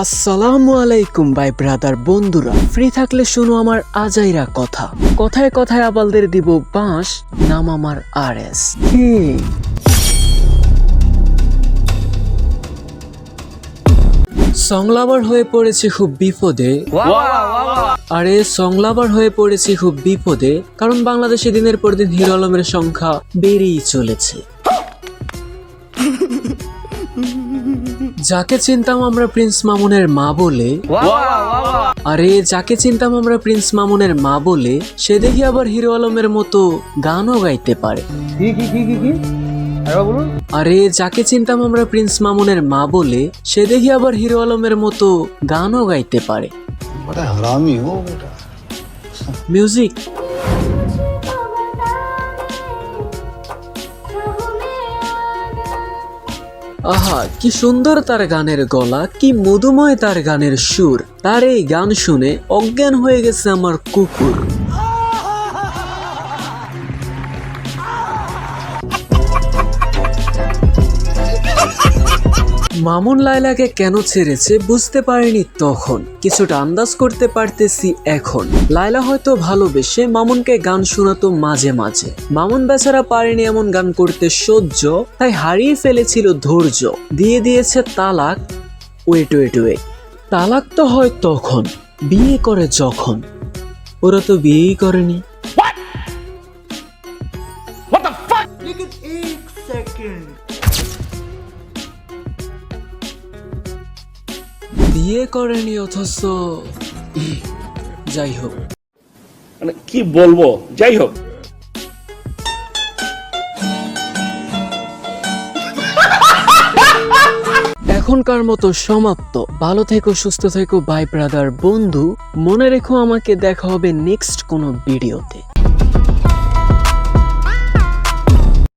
আসসালামু আলাইকুম, ভাই ব্রাদার বন্ধুরা। ফ্রি থাকলে শোনো আমার আজাইরা কথা। কথায় কথায় আবালদের দিব বাঁশ, নাম আমার আর এস সংলাবার হয়ে পড়েছে খুব বিপদে। আরে, সংলাবার হয়ে পড়েছি খুব বিপদে, কারণ বাংলাদেশে দিনের পর দিন হিরো আলমের সংখ্যা বেড়েই চলেছে। যাকে চিনতাম আমরা প্রিন্স মামুনের মা বলে। আরে যাকে চিনতাম আমরা প্রিন্স মামুনের মা বলে সে দেখি আবার হিরো আলমের মতো গানও গাইতে পারে। আরে যাকে চিনতাম আমরা প্রিন্স মামুনের মা বলে সে দেখি আবার হিরো আলমের মতো গানও গাইতে পারে। মিউজিক। আহা, কি সুন্দর তার গানের গলা, কি মধুময় তার গানের সুর। তার এই গান শুনে অজ্ঞান হয়ে গেছে আমার কুকুর। মামুন লায়লাকে কেন ছেড়েছে বুঝতে পারিনি তখন। কিছুটা আন্দাজ করতে পারতেছি এখন। লায়লা হয়তো ভালোবেসে মামুনকে গান শোনাতো মাঝে মাঝে। মামুন বেচারা পারেনি এমন গান করতে সহ্য তাই হারিয়ে ফেলেছিল ধৈর্য। দিয়ে দিয়েছে তালাক। Wait wait wait. তালাক তো হয় তখন। বিয়ে করে যখন। ওরা তো বিয়েই করেনি। বিয়ে করেনি অথচ। যাই হোক মানে কি বলব? যাই হোক এখনকার মতো সমাপ্ত। ভালো থেকো সুস্থ থেকো বাই ব্রাদার। বন্ধু মনে রেখো আমাকে দেখা হবে নেক্সট কোনো ভিডিওতে।